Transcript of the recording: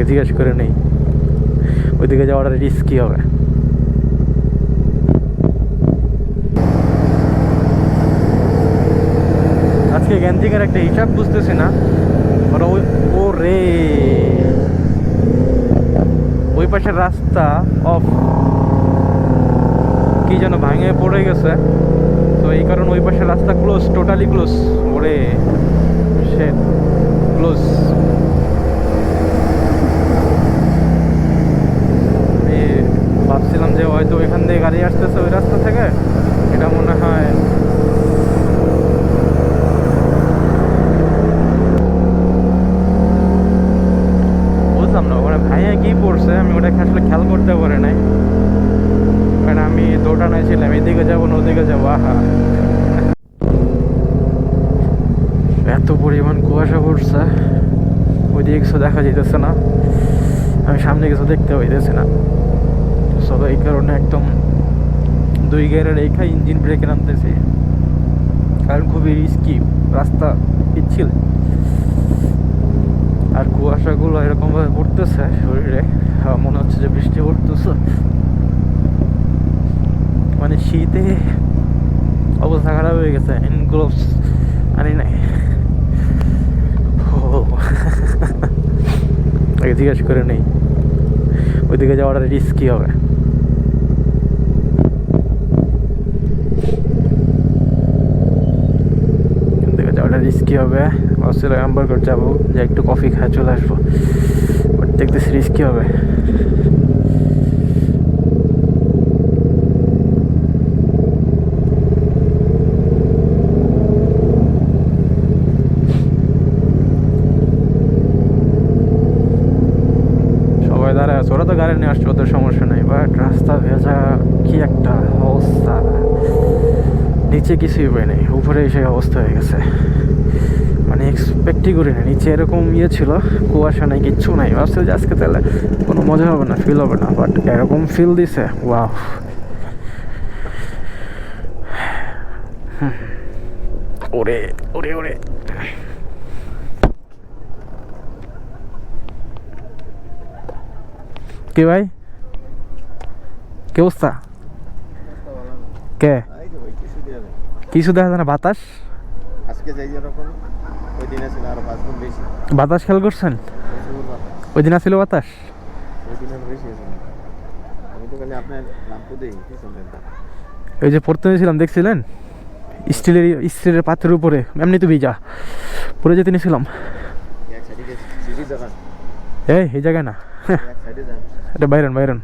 আগে জিজ্ঞেস করে নেই। ওইদিকে যাওয়াটা রিস্কি হবে। আজকে গ্যাঞ্জিংয়ের একটা হিসাব বুঝতেছি না ওরা ওই ও রে ওই পাশের রাস্তা অফ কি যেন ভাঙে পড়ে গেছে। তো এই কারণে ওই পাশের রাস্তা ক্লোজ টোটালি ক্লোজ ওরে শেট ক্লোজ আমি ভাবছিলাম যে হয়তো ওইখান দিয়ে গাড়ি আসতেছে ওই রাস্তা থেকে, এটা মনে হয় বুঝলাম না, ওখানে ভাইয়া কি পড়ছে? আমি ওটা আসলে খেয়াল করতে পারি নাই। কারণ আমি দৌড়ানায় ছিলাম, এদিকে যাব না ওদিকে যাব, আহা। এত পরিমাণ কুয়াশা পড়ছে, ওইদিকে কিছু দেখা যেতেছে না। আমি সামনে কিছু দেখতে হইতেছে না। সো এই কারণে একদম দুই গিয়ারের রেখা ইঞ্জিন ব্রেকে নামতেছি কারণ খুবই রিস্কি রাস্তা পিচ্ছিল। আর কুয়াশাগুলো এরকমভাবে পড়তেছে শরীরে মনে হচ্ছে যে বৃষ্টি পড়তেছে। মানে শীতে অবস্থা খারাপ হয়ে গেছে হ্যান্ড আনি নাই। জিজ্ঞেস করে নেই। ওইদিকে যাওয়াটা রিস্কি হবে। ওইদিকে যাওয়াটা রিস্কি হবে। অস্ট্রেলিয়া করে যাব, যে একটু কফি খায় চলে আসব। বাট দেখতেছি রিস্কি হবে। সবাই ওরা তো গাড়ি নিয়ে আসছে, ওদের সমস্যা নেই বাট রাস্তা ভেজা কি একটা অবস্থা। নিচে কিছুই পাই নেই উপরে সেই অবস্থা হয়ে গেছে। মানে এক্সপেক্টই করি না, নিচে এরকম ইয়ে ছিল, কুয়াশা নাই, কিচ্ছু নাই। ভাবছে যে আজকে তাহলে কোনো মজা হবে না ফিল হবে না বাট এরকম ফিল দিছে ওয়াও ওরে ওরে ওরে। কে ভাই? কে অবস্থা? কে? তো কিছু দেখা যায় না বাতাস? আজকে যাই যেরকম ওই দিন ছিল আরও পাঁচ গুণ বেশি। বাতাস খেয়াল করছেন? ওই দিন আসছিল বাতাস? ওই দিন বেশি আমি তো খালি আপনার লাম্পু দিই কি শুনলেন? তা ওই যে পড়তে ছিলাম দেখছিলেন? স্টিলের স্টিলের পাত্রের উপরে এমনি তো ভিজা। পরে যেতে নিয়েছিলাম। এই এই জায়গায় না। এটা বাইরন বাইরন।